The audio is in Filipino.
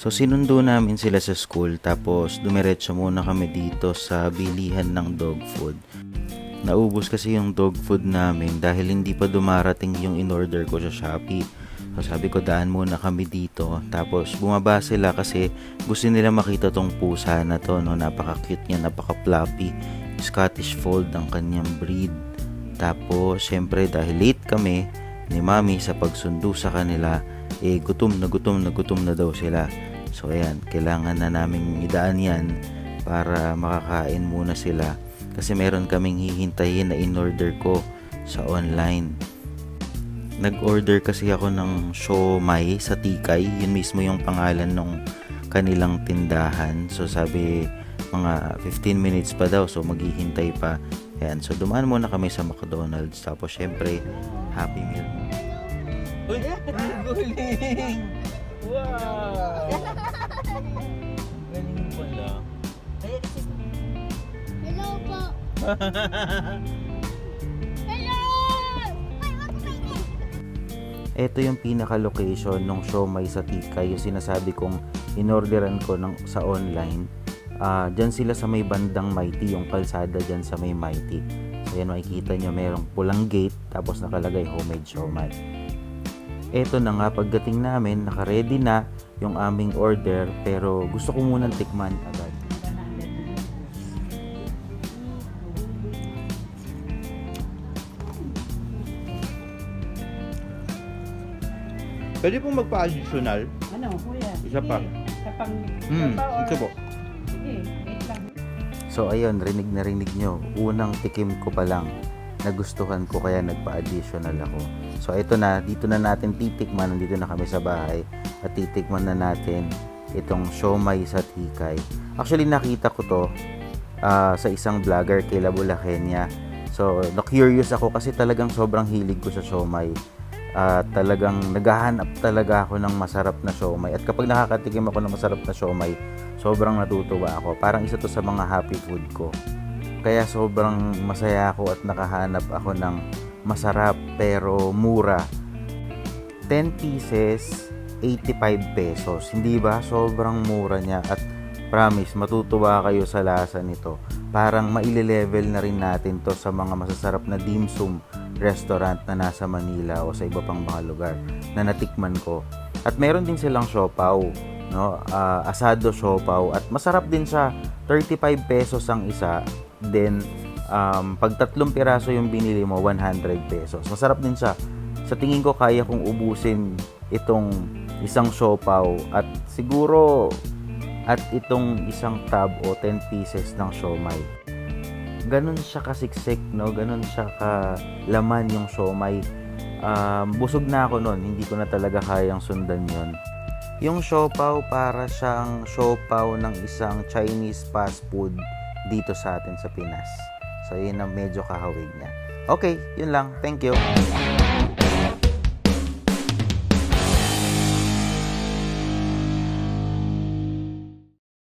So sinundo namin sila sa school tapos dumiretso muna kami dito sa bilihan ng dog food. Naubos kasi yung dog food namin dahil hindi pa dumarating yung in-order ko sa Shopee. So sabi ko daan muna kami dito. Tapos bumaba sila kasi gusto nila makita tong pusa na to. No? Napaka-cute niya, napaka-fluffy. Scottish Fold ang kanyang breed. Tapos syempre dahil late kami ni Mami sa pagsundo sa kanila, eh gutom na gutom na gutom na daw sila. So ayan, kailangan na namin idaan yan para makakain muna sila kasi meron kaming hihintayin na in-order ko sa online. Nag-order kasi ako ng siomay sa Tikay, yun mismo yung pangalan ng kanilang tindahan. So sabi mga 15 minutes pa daw, so maghihintay pa. Ayan, so dumaan muna kami sa McDonald's tapos syempre Happy Meal. Uy, ang galing! Wow! Galing pala. Hello po. Hello! Ay, wag mo Ito yung pinaka-location ng siomay sa Tikay, yung sinasabi kong inorderan ko ng, sa online. Ah, dyan sila sa may bandang Mighty, yung kalsada dyan sa may Mighty. So yan makikita nyo, merong pulang gate, tapos nakalagay homemade siomay. Eto na nga, pagdating namin, naka-ready na yung aming order, pero gusto ko munang tikman agad. Pwede pong magpa-additional. Ano, kuya? Isa pa. Sa pang... Hmm, isa pa or- ito po. Sige, wait lang. So ayun, rinig na rinig nyo. Unang tikim ko pa lang, nagustuhan ko kaya nagpa-additional ako. So ito na, dito na natin titikman, nandito na kami sa bahay, at titikman na natin itong siomay sa tikay. Actually nakita ko to ah, sa isang vlogger kay Labula Kenya. So na-curious ako kasi talagang sobrang hilig ko sa siomay. At talagang naghahanap talaga ako ng masarap na siomay. At kapag nakakatikim ako ng masarap na siomay, sobrang natutuwa ako. Parang isa to sa mga happy food ko. Kaya sobrang masaya ako at nakahanap ako ng masarap pero mura. 10 pieces, 85 pesos. Hindi ba? Sobrang mura niya at promise, matutuwa kayo sa lasa nito. Parang maile-level na rin natin to sa mga masasarap na dim sum restaurant na nasa Manila o sa iba pang mga lugar na natikman ko. At meron din silang siopaw, no? Ah, asado siopaw at masarap din siya. 35 pesos ang isa. Then um, pag tatlong piraso yung binili mo, 100 pesos. Masarap din siya. Sa tingin ko kaya kong ubusin itong isang siopaw at siguro at itong isang tab o 10 pieces ng siomay ganun siya kasiksik, no? Ganun siya ka laman yung siomay. Um, busog na ako noon, hindi ko na talaga kayang sundan yon. Yung siopaw para siyang siopaw ng isang Chinese fast food dito sa atin sa Pinas. So, yun ang medyo kahawig niya. Okay, yun lang. Thank you.